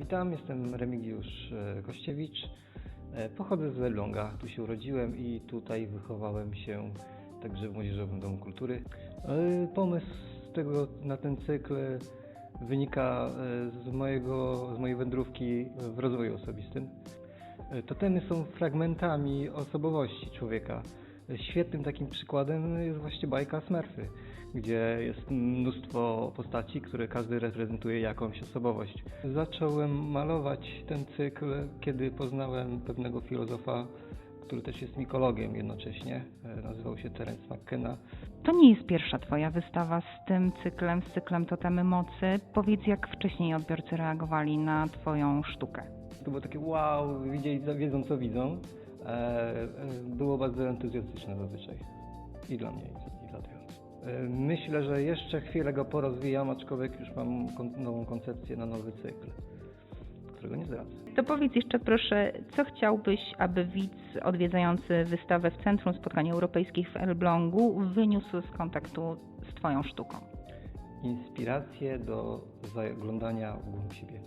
Witam, jestem Remigiusz e, Kościewicz. E, Pochodzę z Elbląga. Tu się urodziłem i tutaj wychowałem się także w Młodzieżowym Domu Kultury. E, Pomysł tego, na ten cykl wynika z, mojego, z mojej wędrówki w rozwoju osobistym. Totemy są fragmentami osobowości człowieka. Świetnym takim przykładem jest właśnie bajka Smurfy, gdzie jest mnóstwo postaci, które każdy reprezentuje jakąś osobowość. Zacząłem malować ten cykl, kiedy poznałem pewnego filozofa, który też jest mikologiem jednocześnie. E, Nazywał się Terence McKenna. To nie jest pierwsza Twoja wystawa z tym cyklem, z cyklem Totemy Mocy. Powiedz, jak wcześniej odbiorcy reagowali na Twoją sztukę. To było takie wow, widzieli, wiedzą co widzą. E, e, Było bardzo entuzjastyczne zazwyczaj. I dla mnie, i dla odbiorców. E, Myślę, że jeszcze chwilę go porozwijam, aczkolwiek już mam nową koncepcję na nowy cykl, którego nie zdradzę. To powiedz jeszcze proszę, co chciałbyś, aby widz odwiedzający wystawę w Centrum Spotkań Europejskich w Elblągu wyniósł z kontaktu z Twoją sztuką? Inspiracje do zaglądania w głąb siebie.